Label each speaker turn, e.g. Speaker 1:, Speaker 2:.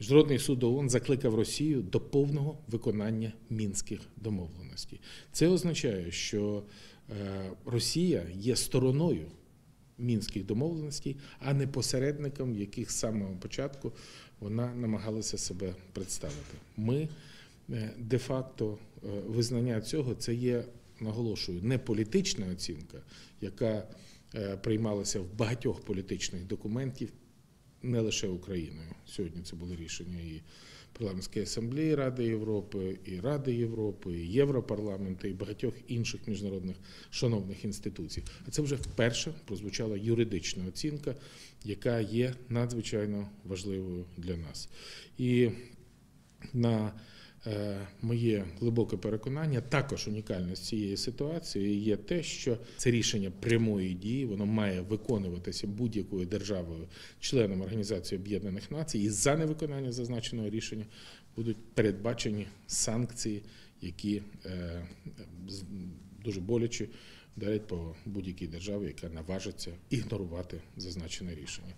Speaker 1: Міжнародний суд ООН закликав Росію до повного виконання мінських домовленостей. Це означає, що е, Росія є стороною мінських домовленостей, а не посередником, яких з самого початку вона намагалася себе представити. Ми е, де-факто е, визнання цього це є, наголошую, не політична оцінка, яка приймалася в багатьох політичних документів, не лише Україною. Сьогодні це були рішення і парламентської асамблеї Ради Європи, і Ради Європи, і Європарламенту, і багатьох інших міжнародних шановних інституцій. А це вже вперше прозвучала юридична оцінка, яка є надзвичайно важливою для нас. І на моє глибоке переконання, також унікальність цієї ситуації є те, що це рішення прямої дії, воно має виконуватися будь-якою державою, членом Організації Об'єднаних Націй, і за невиконання зазначеного рішення будуть передбачені санкції, які е, дуже боляче вдарять по будь-якій державі, яка наважиться ігнорувати зазначене рішення.